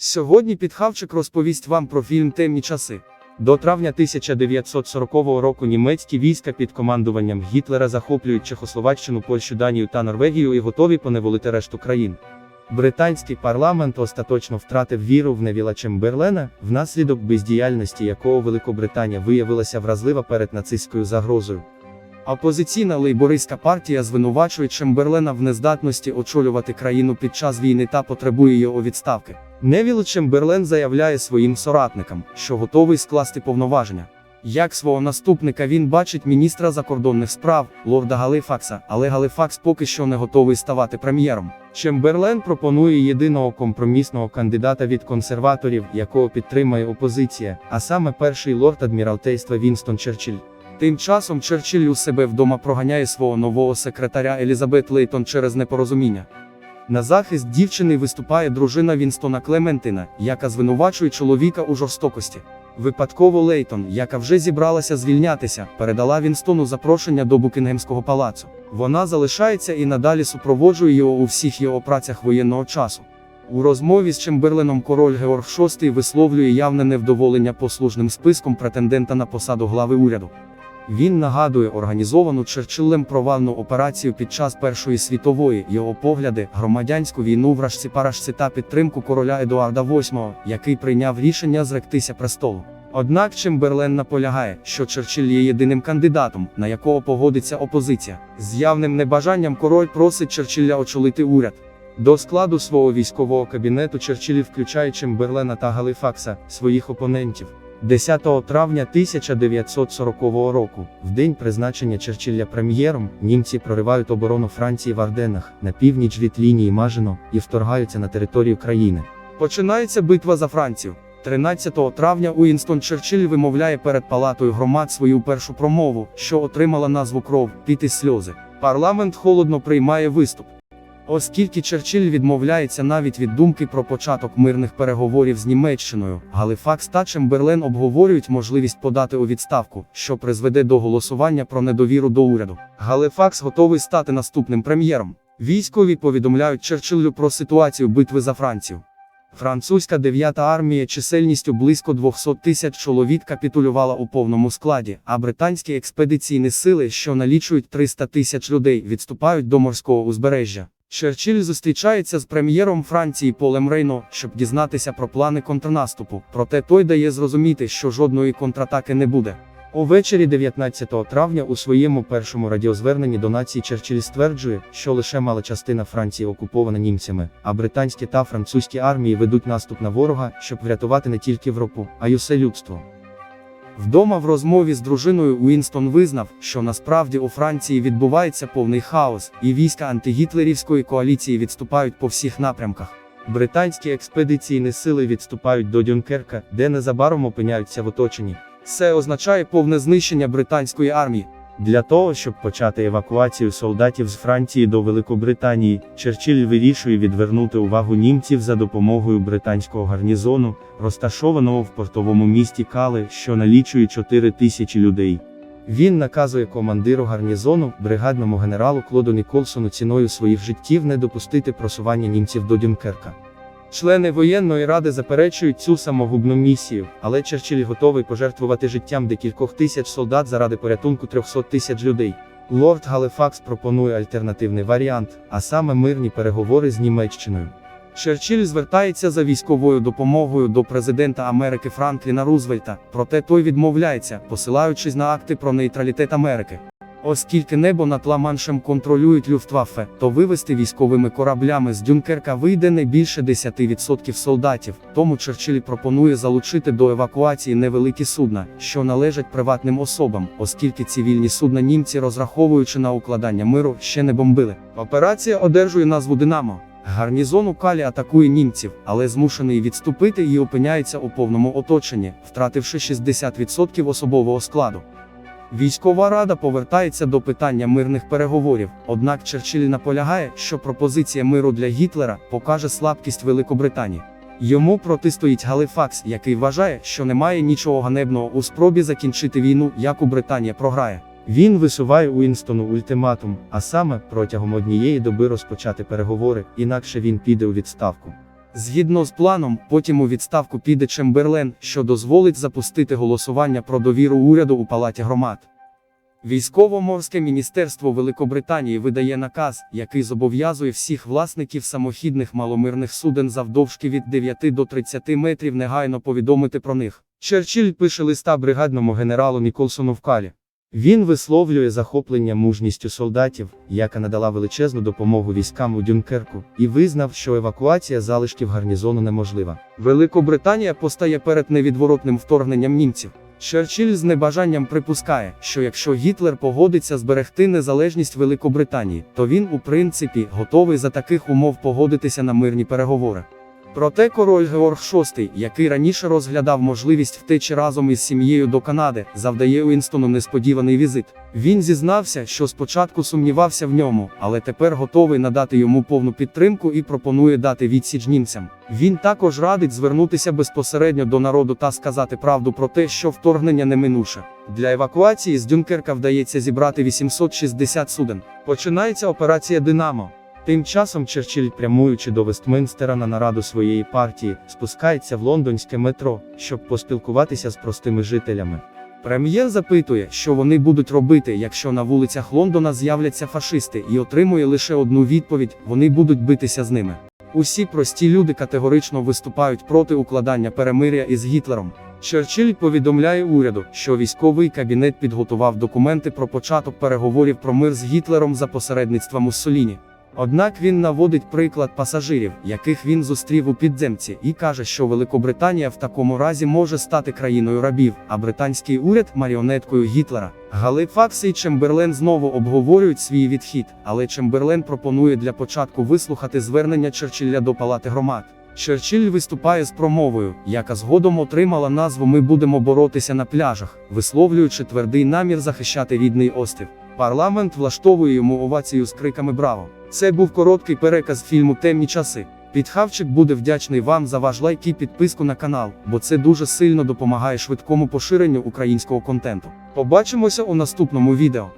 Сьогодні підхавчик розповість вам про фільм Темні часи. До травня 1940 року німецькі війська під командуванням Гітлера захоплюють Чехословаччину, Польщу, Данію та Норвегію і готові поневолити решту країн. Британський парламент остаточно втратив віру в Невіла Чемберлена, внаслідок бездіяльності якого Великобританія виявилася вразлива перед нацистською загрозою. Опозиційна лейбористська партія звинувачує Чемберлена в нездатності очолювати країну під час війни та потребує його відставки. Невіл Чемберлен заявляє своїм соратникам, що готовий скласти повноваження. Як свого наступника він бачить міністра закордонних справ, лорда Галифакса, але Галифакс поки що не готовий ставати прем'єром. Чемберлен пропонує єдиного компромісного кандидата від консерваторів, якого підтримує опозиція, а саме перший лорд адміралтейства Вінстон Черчилль. Тим часом Черчилль у себе вдома проганяє свого нового секретаря Елізабет Лейтон через непорозуміння. На захист дівчини виступає дружина Вінстона Клементина, яка звинувачує чоловіка у жорстокості. Випадково Лейтон, яка вже зібралася звільнятися, передала Вінстону запрошення до Букінгемського палацу. Вона залишається і надалі супроводжує його у всіх його працях воєнного часу. У розмові з Чемберленом король Георг VI висловлює явне невдоволення послужним списком претендента на посаду глави уряду. Він нагадує організовану Черчиллем провальну операцію під час Першої світової, його погляди, громадянську війну вражці парашці та підтримку короля Едуарда VIII, який прийняв рішення зректися престолу. Однак Чемберлен наполягає, що Черчилль є єдиним кандидатом, на якого погодиться опозиція. З явним небажанням король просить Черчилля очолити уряд. До складу свого військового кабінету Черчилль включає Чемберлена та Галифакса, своїх опонентів. 10 травня 1940 року, в день призначення Черчилля прем'єром, німці проривають оборону Франції в Арденнах на північ від лінії Мажино і вторгаються на територію країни. Починається битва за Францію. 13 травня Уінстон Черчилль вимовляє перед палатою громад свою першу промову, що отримала назву кров, піт і сльози. Парламент холодно приймає виступ. Оскільки Черчилль відмовляється навіть від думки про початок мирних переговорів з Німеччиною, Галифакс та Чемберлен обговорюють можливість подати у відставку, що призведе до голосування про недовіру до уряду. Галифакс готовий стати наступним прем'єром. Військові повідомляють Черчиллю про ситуацію битви за Францію. Французька 9-та армія чисельністю близько 200 тисяч чоловік капітулювала у повному складі, а британські експедиційні сили, що налічують 300 тисяч людей, відступають до морського узбережжя. Черчилль зустрічається з прем'єром Франції Полем Рейно, щоб дізнатися про плани контрнаступу, проте той дає зрозуміти, що жодної контратаки не буде. Увечері 19 травня у своєму першому радіозверненні до нації Черчилль стверджує, що лише мала частина Франції окупована німцями, а британські та французькі армії ведуть наступ на ворога, щоб врятувати не тільки Європу, а й усе людство. Вдома в розмові з дружиною Уінстон визнав, що насправді у Франції відбувається повний хаос, і війська антигітлерівської коаліції відступають по всіх напрямках. Британські експедиційні сили відступають до Дюнкерка, де незабаром опиняються в оточенні. Це означає повне знищення британської армії. Для того, щоб почати евакуацію солдатів з Франції до Великобританії, Черчилль вирішує відвернути увагу німців за допомогою британського гарнізону, розташованого в портовому місті Кале, що налічує 4 тисячі людей. Він наказує командиру гарнізону, бригадному генералу Клоду Ніколсону ціною своїх життів не допустити просування німців до Дюнкерка. Члени воєнної ради заперечують цю самогубну місію, але Черчилль готовий пожертвувати життям декількох тисяч солдат заради порятунку 300 тисяч людей. Лорд Галифакс пропонує альтернативний варіант, а саме мирні переговори з Німеччиною. Черчилль звертається за військовою допомогою до президента Америки Франкліна Рузвельта, проте той відмовляється, посилаючись на акти про нейтралітет Америки. Оскільки небо над Ла-Маншем контролюють Люфтваффе, то вивести військовими кораблями з Дюнкерка вийде не більше 10% солдатів, тому Черчилль пропонує залучити до евакуації невеликі судна, що належать приватним особам, оскільки цивільні судна німці, розраховуючи на укладання миру, ще не бомбили. Операція одержує назву Динамо. Гарнізон у Калі атакує німців, але змушений відступити і опиняється у повному оточенні, втративши 60% особового складу. Військова рада повертається до питання мирних переговорів, однак Черчилль наполягає, що пропозиція миру для Гітлера покаже слабкість Великобританії. Йому протистоїть Галифакс, який вважає, що немає нічого ганебного у спробі закінчити війну, яку Британія програє. Він висуває Уінстону ультиматум, а саме протягом однієї доби розпочати переговори, інакше він піде у відставку. Згідно з планом, потім у відставку піде Чемберлен, що дозволить запустити голосування про довіру уряду у палаті громад. Військово-морське міністерство Великобританії видає наказ, який зобов'язує всіх власників самохідних маломирних суден завдовжки від 9 до 30 метрів негайно повідомити про них. Черчилль пише листа бригадному генералу Ніколсону в Калі. Він висловлює захоплення мужністю солдатів, яка надала величезну допомогу військам у Дюнкерку, і визнав, що евакуація залишків гарнізону неможлива. Великобританія постає перед невідворотним вторгненням німців. Черчилль з небажанням припускає, що якщо Гітлер погодиться зберегти незалежність Великобританії, то він, у принципі, готовий за таких умов погодитися на мирні переговори. Проте король Георг VI, який раніше розглядав можливість втечі разом із сім'єю до Канади, завдає Уінстону несподіваний візит. Він зізнався, що спочатку сумнівався в ньому, але тепер готовий надати йому повну підтримку і пропонує дати відсіч німцям. Він також радить звернутися безпосередньо до народу та сказати правду про те, що вторгнення неминуше. Для евакуації з Дюнкерка вдається зібрати 860 суден. Починається операція Динамо. Тим часом Черчилль, прямуючи до Вестминстера на нараду своєї партії, спускається в лондонське метро, щоб поспілкуватися з простими жителями. Прем'єр запитує, що вони будуть робити, якщо на вулицях Лондона з'являться фашисти, і отримує лише одну відповідь: вони будуть битися з ними. Усі прості люди категорично виступають проти укладання перемиря із Гітлером. Черчилль повідомляє уряду, що військовий кабінет підготував документи про початок переговорів про мир з Гітлером за посередництва Муссоліні. Однак він наводить приклад пасажирів, яких він зустрів у підземці, і каже, що Великобританія в такому разі може стати країною рабів, а британський уряд маріонеткою Гітлера. Галифакс і Чемберлен знову обговорюють свій відхід, але Чемберлен пропонує для початку вислухати звернення Черчилля до палати громад. Черчилль виступає з промовою, яка згодом отримала назву Ми будемо боротися на пляжах, висловлюючи твердий намір захищати рідний острів. Парламент влаштовує йому овацію з криками Браво! Це був короткий переказ фільму Темні часи. Підхавчик буде вдячний вам за ваш лайк і підписку на канал, бо це дуже сильно допомагає швидкому поширенню українського контенту. Побачимося у наступному відео.